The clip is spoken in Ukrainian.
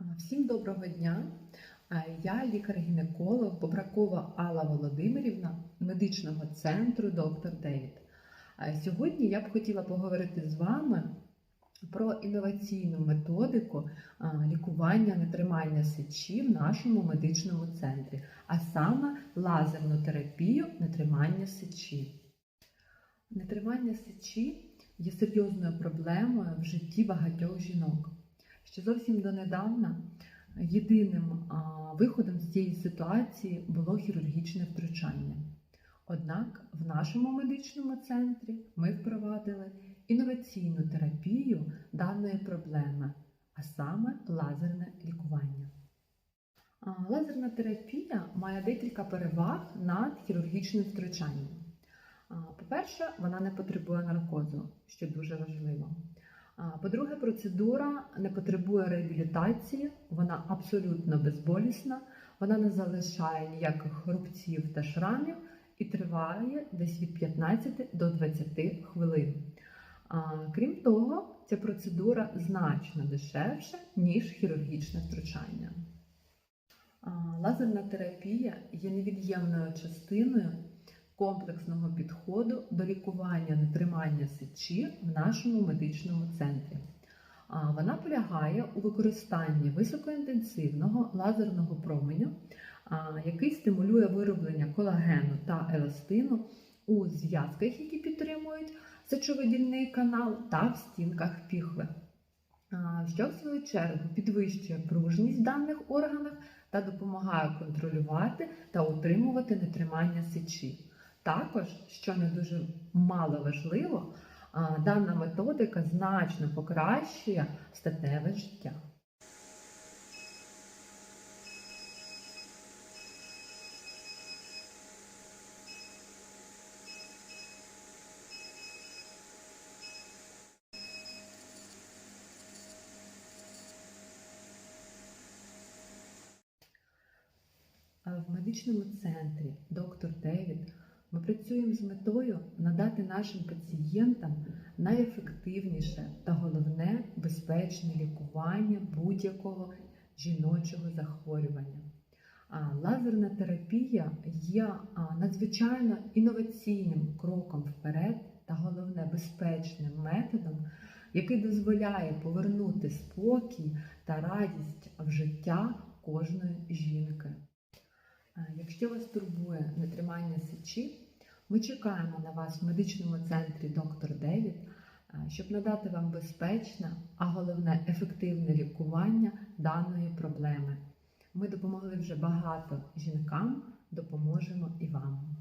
Всім доброго дня. Я лікар-гінеколог Бобракова Алла Володимирівна медичного центру доктор Девід. Сьогодні я б хотіла поговорити з вами про інноваційну методику лікування нетримання сечі в нашому медичному центрі, а саме лазерну терапію нетримання сечі. Нетримання сечі є серйозною проблемою в житті багатьох жінок. Ще зовсім донедавна єдиним виходом з цієї ситуації було хірургічне втручання. Однак в нашому медичному центрі ми впровадили інноваційну терапію даної проблеми, а саме лазерне лікування. Лазерна терапія має декілька переваг над хірургічним втручанням. По-перше, вона не потребує наркозу, що дуже важливо. По-друге, процедура не потребує реабілітації, вона абсолютно безболісна, вона не залишає ніяких рубців та шрамів і триває десь від 15 до 20 хвилин. Крім того, ця процедура значно дешевша, ніж хірургічне втручання. Лазерна терапія є невід'ємною частиною комплексного підходу до лікування нетримання сечі в нашому медичному центрі. Вона полягає у використанні високоінтенсивного лазерного променю, який стимулює вироблення колагену та еластину у зв'язках, які підтримують сечовидільний канал та в стінках піхви, що в свою чергу підвищує пружність в даних органах та допомагає контролювати та утримувати нетримання сечі. Також, що не дуже мало важливо, дана методика значно покращує статеве життя. В медичному центрі ми працюємо з метою надати нашим пацієнтам найефективніше та головне безпечне лікування будь-якого жіночого захворювання. Лазерна терапія є надзвичайно інноваційним кроком вперед та головне безпечним методом, який дозволяє повернути спокій та радість в життя кожної жінки. Якщо вас турбує нетримання сечі, ми чекаємо на вас в медичному центрі доктор Девід, щоб надати вам безпечне, а головне ефективне лікування даної проблеми. Ми допомогли вже багато жінкам, допоможемо і вам.